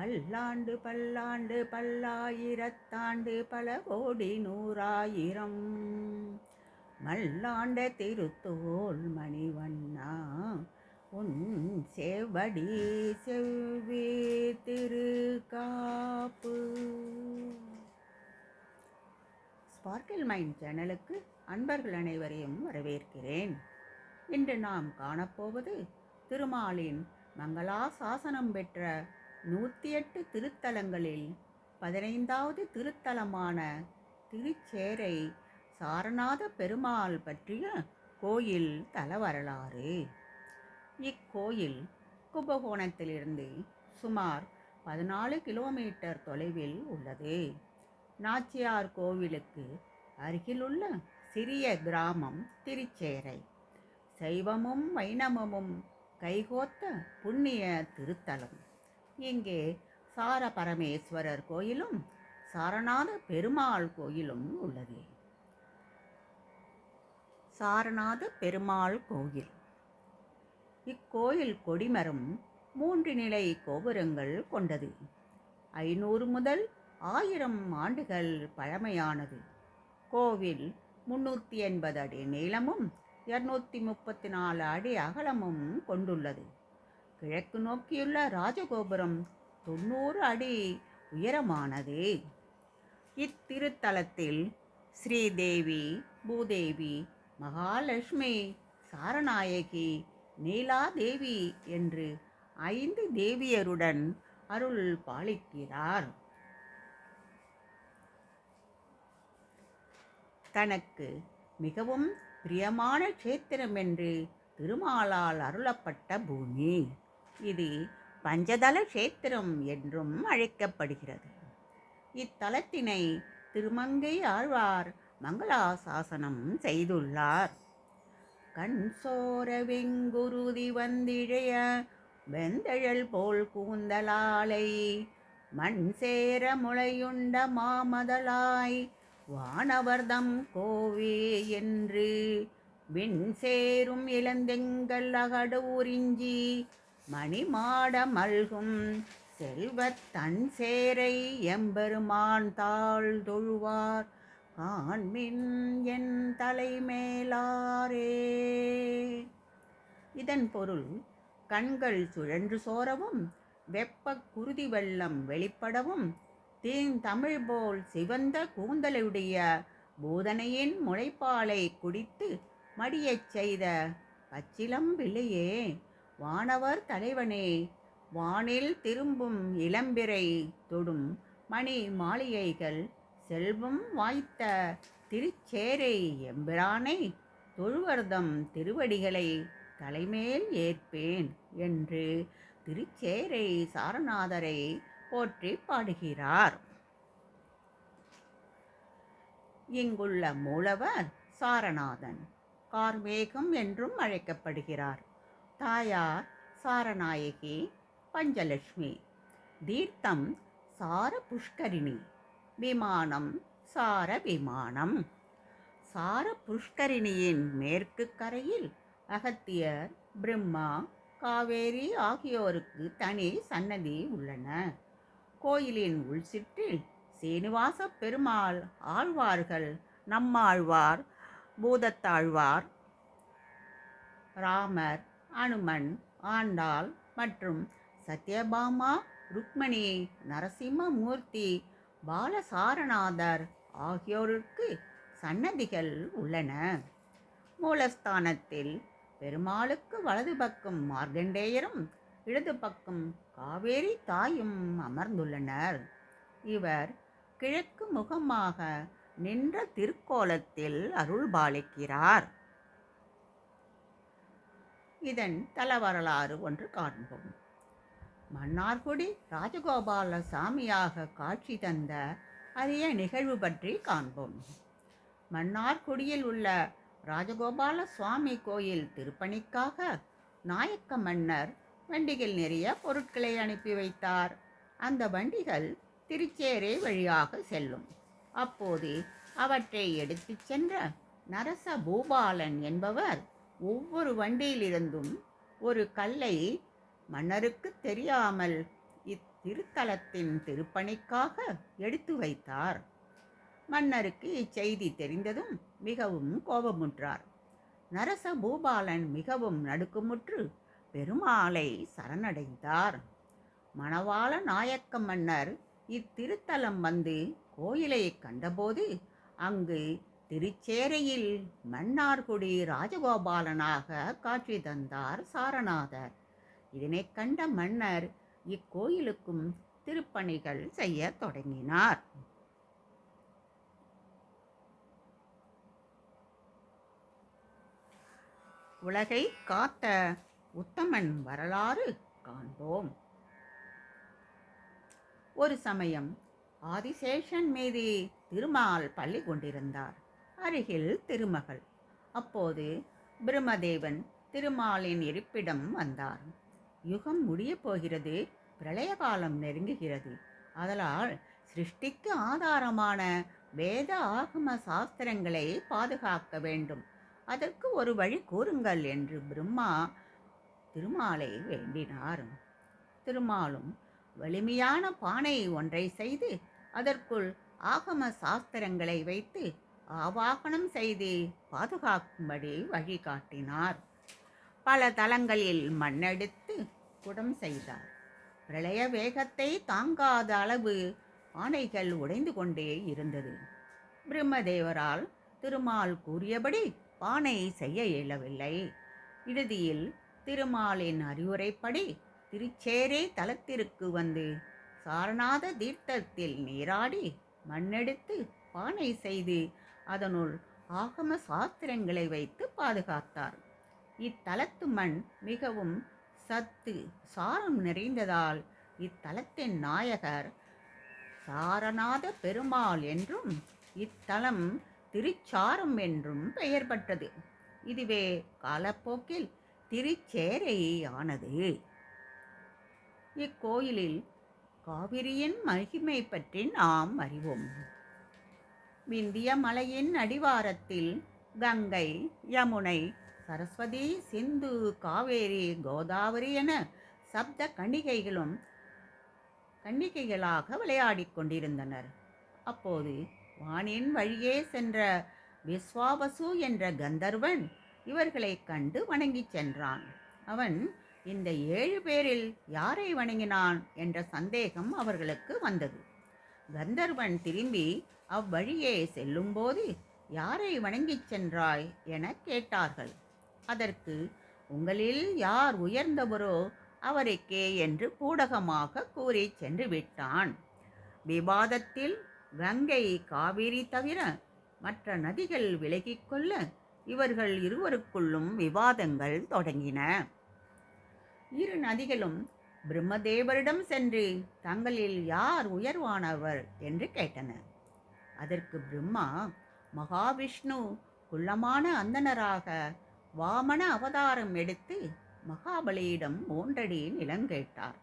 பல்லாண்டு பல்லாண்டு பல்லாயிரத்தாண்டு பல கோடி நூறாயிரம். மல்லாண்ட திருத்தோல் மணிவண்ணா உன் செவடி செவ்வி திருக்காப்பு. ஸ்பார்க்கிள் மைண்ட் சேனலுக்கு அன்பர்கள் அனைவரையும் வரவேற்கிறேன். இன்று நாம் காணப்போவது திருமாலின் மங்களா சாசனம் பெற்ற நூற்றி எட்டு திருத்தலங்களில் பதினைந்தாவது திருத்தலமான திருச்சேரை சாரநாத பெருமாள் பற்றிய கோயில் தல வரலாறு இக்கோயில் கும்பகோணத்திலிருந்து சுமார் பதினாலு கிலோமீட்டர் தொலைவில் உள்ளது. நாச்சியார் கோவிலுக்கு அருகிலுள்ள சிறிய கிராமம் திருச்சேரை. சைவமும் வைணவமும் கைகோத்த புண்ணிய திருத்தலம். இங்கே சார பரமேஸ்வரர் கோயிலும் சாரநாத பெருமாள் கோயிலும் உள்ளது. சாரநாத பெருமாள் கோயில். இக்கோயில் கொடிமரம் மூன்று நிலை கோபுரங்கள் கொண்டது. ஐநூறு முதல் ஆயிரம் ஆண்டுகள் பழமையானது. கோவில் முன்னூற்றி எண்பது அடி நீளமும் இரநூத்தி முப்பத்தி நாலு அடி அகலமும் கொண்டுள்ளது. கிழக்கு நோக்கியுள்ள ராஜகோபுரம் தொண்ணூறு அடி உயரமானது. இத்திருத்தலத்தில் ஸ்ரீதேவி பூதேவி மகாலட்சுமி சாரநாயகி நீலாதேவி என்று ஐந்து தேவியருடன் அருள் பாலிக்கிறார். தனக்கு மிகவும் பிரியமான கஷேத்திரம் என்று திருமாலால் அருளப்பட்ட பூமி. இது பஞ்சதல கஷேத்திரம் என்றும் அழைக்கப்படுகிறது. இத்தலத்தினை திருமங்கை ஆழ்வார் மங்களாசாசனம் செய்துள்ளார். கண் சோர வெங்குருதி வந்திழைய வெந்தழல் போல் கூந்தலாலை மண் சேர முளையுண்ட மாமதலாய் வானவர்தம் கோவே என்று விண் சேரும் இளந்தெங்கள் அகடு உறிஞ்சி மணிமாடம் அல்கும் செல்வத் தன் சேரை எம்பெருமான் தாழ் தொழுவார் காண்மின் என் தலைமேலாரே. இதன் பொருள் கண்கள் சுழன்று சோரவும் வெப்ப குருதி வெள்ளம் வெளிப்படவும் தீன் தமிழ் போல் சிவந்த கூந்தலுடைய பூதனையின் முளைப்பாலை குடித்து மடியச் செய்த பச்சிலம் பிள்ளையே வானவர் தலைவனே வானில் திரும்பும் இளம்பிறை தொடும் மணி மாளிகைகள் செல்வம் வாய்த்த திருச்சேரை எம்பிரானை தொழுவர்தம் திருவடிகளை தலைமேல் ஏற்பேன் என்று திருச்சேரை சாரநாதரை போற்றி பாடுகிறார். இங்குள்ள மூலவர் சாரநாதன். கார்மேகம் என்றும் அழைக்கப்படுகிறார். தாயார் சாரநாயகி பஞ்சலட்சுமி. தீர்த்தம் சார புஷ்கரிணி. விமானம் சார விமானம். சார புஷ்கரிணியின் மேற்கு கரையில் அகத்தியர் பிரம்மா காவேரி ஆகியோருக்கு தனி சன்னதி உள்ளன. கோயிலின் உள்சிற்றில் சீனிவாச பெருமாள் ஆழ்வார்கள் நம்மாழ்வார் பூதத்தாழ்வார் ராமர் அனுமன் ஆண்டாள் மற்றும் சத்யபாமா ருக்மணி நரசிம்மமூர்த்தி பாலசாரநாதர் ஆகியோருக்கு சன்னதிகள் உள்ளன. மூலஸ்தானத்தில் பெருமாளுக்கு வலது பக்கம் மார்கண்டேயரும் இடது பக்கம் காவேரி தாயும் அமர்ந்துள்ளனர். இவர் கிழக்கு முகமாக நின்ற திருக்கோலத்தில் அருள் பாலிக்கிறார் இதன் தல வரலாறு ஒன்று காண்போம். மன்னார்குடி ராஜகோபால சாமியாக காட்சி தந்த அரிய நிகழ்வு பற்றி காண்போம். மன்னார்குடியில் உள்ள ராஜகோபால சுவாமி கோயில் திருப்பணிக்காக நாயக்க மன்னர் வண்டிகள் நிறைய பொருட்களை அனுப்பி வைத்தார். அந்த வண்டிகள் திருச்சேரை வழியாக செல்லும். அப்போது அவற்றை எடுத்துச் சென்ற நரச பூபாலன் என்பவர் ஒவ்வொரு வண்டியிலிருந்தும் ஒரு கல்லை மன்னருக்கு தெரியாமல் இத்திருத்தலத்தின் திருப்பணிக்காக எடுத்து வைத்தார். மன்னருக்கு இச்செய்தி தெரிந்ததும் மிகவும் கோபமுற்றார். நரச பூபாலன் மிகவும் நடுக்குமுற்று பெருமாளை சரணடைந்தார். மணவாள நாயக்க மன்னர் இத்திருத்தலம் வந்து கோயிலை கண்டபோது அங்கு திருச்சேரையில் மன்னார்குடி ராஜகோபாலனாக காட்சி தந்தார் சாரநாதர். இதனை கண்ட மன்னர் இக்கோயிலுக்கும் திருப்பணிகள் செய்ய தொடங்கினார். உலகை காத்த உத்தமன் வரலாறு காண்போம். ஒரு சமயம் ஆதிசேஷன் மீது திருமால் பள்ளி கொண்டிருந்தார். அருகில் திருமகள். அப்போது பிரம்மதேவன் திருமாலின் இருப்பிடம் வந்தார். யுகம் முடியப் போகிறது பிரளய காலம் நெருங்குகிறது. அதனால் சிருஷ்டிக்கு ஆதாரமான வேத ஆகம சாஸ்திரங்களை பாதுகாக்க வேண்டும். அதற்கு ஒரு வழி கூறுங்கள் என்று பிரம்மா திருமாலை வேண்டினார். திருமாலும் வலிமையான பானை ஒன்றை செய்து அதற்குள் ஆகம சாஸ்திரங்களை வைத்து ஆவாகனம் செய்து பாதுகாக்கும்படி வழிகாட்டினார் பல தலங்களில் மண்ணெடுத்து குடம் செய்தார். பிரளய வேகத்தை தாங்காத அளவு ஆணைகள் உடைந்து கொண்டே இருந்தது. பிரம்மதேவரால் திருமால் கூறியபடி பானை செய்ய இயலவில்லை. இறுதியில் திருமாலின் அறிவுரைப்படி திருச்சேரே தலத்திற்கு வந்து சாரநாத தீர்த்தத்தில் நீராடி மண்ணெடுத்து பானை செய்து அதனுள் ஆகம சாஸ்திரங்களை வைத்து பாதுகாத்தார். இத்தலத்து மண் மிகவும் சத்து சாரம் நிறைந்ததால் இத்தலத்தின் நாயகர் சாரநாத பெருமாள் என்றும் இத்தலம் திருச்சாரம் என்றும் பெயர் பெற்றது இதுவே காலப்போக்கில் திருச்சேரை ஆனது இக்கோயிலில் காவிரியின் மகிமை பற்றி நாம் அறிவோம். விந்திய மலையின் அடிவாரத்தில் கங்கை யமுனை சரஸ்வதி சிந்து காவேரி கோதாவரி என சப்த கன்னிகைகளும் கன்னிகைகளாக விளையாடிக் கொண்டிருந்தனர். அப்போது வானின் வழியே சென்ற விஸ்வாவசு என்ற கந்தர்வன் இவர்களை கண்டு வணங்கிச் சென்றான். அவன் இந்த ஏழு பேரில் யாரை வணங்கினான்? என்ற சந்தேகம் அவர்களுக்கு வந்தது. கந்தர்வன் திரும்பி அவ்வழியே செல்லும்போது யாரை வணங்கிச் சென்றாய் என கேட்டார்கள். அதற்கு உங்களில் யார் உயர்ந்தவரோ அவருக்கே என்று கூடகமாக கூறி சென்று விட்டான். விவாதத்தில் கங்கை காவிரி தவிர மற்ற நதிகள் விலகிக் கொள்ள இவர்கள் இருவருக்குள்ளும் விவாதங்கள் தொடங்கின. இரு நதிகளும் பிரம்மதேவரிடம் சென்று தங்களில் யார் உயர்வானவர்? என்று கேட்டனர் அதற்கு பிரம்மா மகாவிஷ்ணு குள்ளமான அந்தனராக வாமன அவதாரம் எடுத்து மகாபலியிடம் மூன்றடி நிலம் கேட்டார்.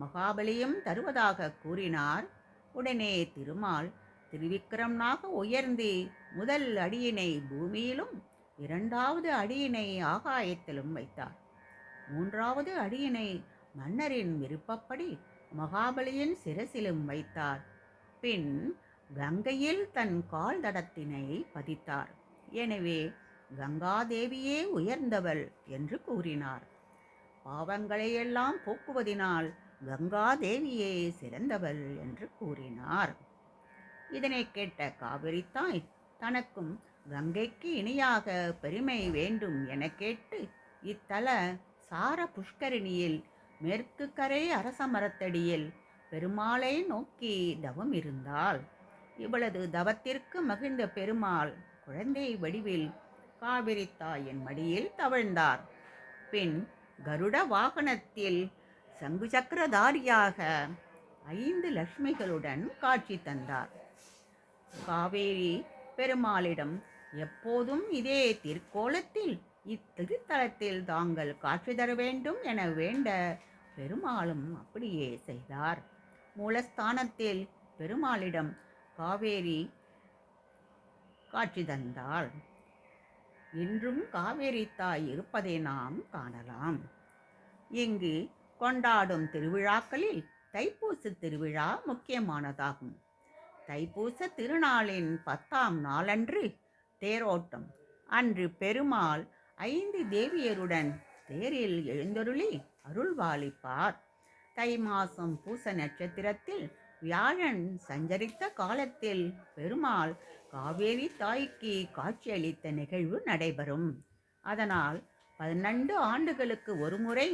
மகாபலியும் தருவதாக கூறினார். உடனே திருமால் திருவிக்கிரமனாக உயர்ந்து முதல் அடியினை பூமியிலும் இரண்டாவது அடியினை ஆகாயத்திலும் வைத்தார். மூன்றாவது அடியினை மன்னரின் விருப்பப்படி மகாபலியின் சிரசிலும் வைத்தார். பின் கங்கையில் தன் கால் தடத்தினை பதித்தார். எனவே கங்காதேவியே உயர்ந்தவள் என்று கூறினார். பாவங்களையெல்லாம் போக்குவதினால் கங்காதேவியே சிறந்தவள் என்று கூறினார். இதனை கேட்ட காவிரி தாய் தனக்கும் கங்கைக்கு இணையாக பெருமை வேண்டும் என கேட்டு இத்தல சார புஷ்கரிணியில் மேற்கு கரை அரச மரத்தடியில் பெருமாளை நோக்கி தவம் இருந்தாள் இவளது தவத்திற்கு மகிழ்ந்த பெருமாள் குழந்தை வடிவில் காவிரி தாயின் மடியில் தவழ்ந்தார். பின் கருட வாகனத்தில் சங்கு சக்கரதாரியாக ஐந்து லட்சுமிகளுடன் காட்சி தந்தார். காவேரி பெருமாளிடம் எப்போதும் இதே திருக்கோலத்தில் இத்திருத்தலத்தில் தாங்கள் காட்சி தர வேண்டும் என வேண்ட பெருமாளும் அப்படியே செய்தார். மூலஸ்தானத்தில் பெருமாளிடம் காவேரி காட்சி தந்தாள். இன்றும் காவேரி தாய் இருப்பதை நாம் காணலாம். இங்கு கொண்டாடும் திருவிழாக்களில் தைப்பூச திருவிழா முக்கியமானதாகும். தைப்பூச திருநாளின் பத்தாம் நாளன்று தேரோட்டம். அன்று பெருமாள் ஐந்து தேவியருடன் தேரில் எழுந்தருளி அருள்வாளிப்பார். தை மாசம் பூச நட்சத்திரத்தில் வியாழன் சஞ்சரித்த காலத்தில் பெருமாள் காவேரி தாய்க்கு காட்சியளித்த நிகழ்வு நடைபெறும். அதனால் பதினெண்டு ஆண்டுகளுக்கு ஒருமுறை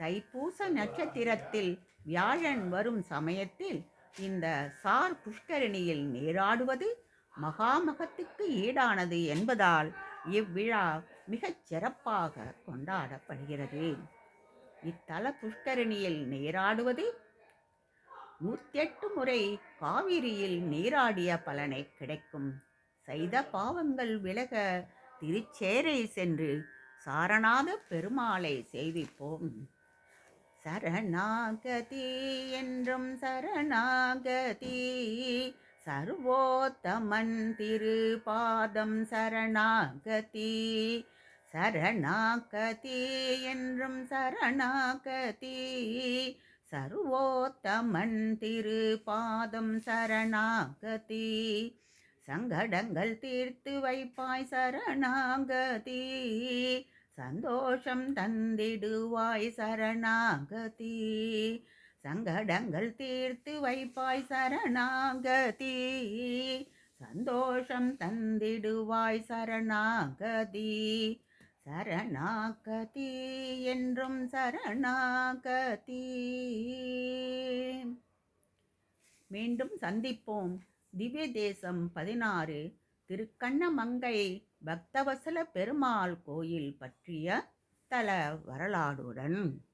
தைப்பூச நட்சத்திரத்தில் வியாழன் வரும் சமயத்தில் இந்த சார் புஷ்கரணியில் நீராடுவது மகாமகத்துக்கு ஈடானது என்பதால் இவ்விழா மிகச் சிறப்பாக கொண்டாடப்படுகிறது. இத்தல புஷ்கரணியில் நீராடுவது நூற்றெட்டு முறை காவிரியில் நீராடிய பலனை கிடைக்கும். செய்த பாவங்கள் விலக திருச்சேரை சென்று சாரணாத பெருமாளை செய்விப்போம் சரணாகதி என்றும் சரணாகதி சர்வோத்தமன் திருபாதம் சரணாகதி சரணாகதி என்றும் சரணாகதி சர்வோத்தமன் திரு பாதம் சரணாகதி. சங்கடங்கள் தீர்த்து வைப்பாய் சரணாகதி. சந்தோஷம் தந்திடுவாய் சரணாகதி. சங்கடங்கள் தீர்த்து வைப்பாய் சரணாகதி. சந்தோஷம் தந்திடுவாய் சரணாகதி. சரணாகதி என்றும் சரணாகதி. மீண்டும் சந்திப்போம். திவ்ய தேசம் பதினாறு திருக்கண்ணமங்கை பக்தவசல பெருமாள் கோயில் பற்றிய தல வரலாறுடன்.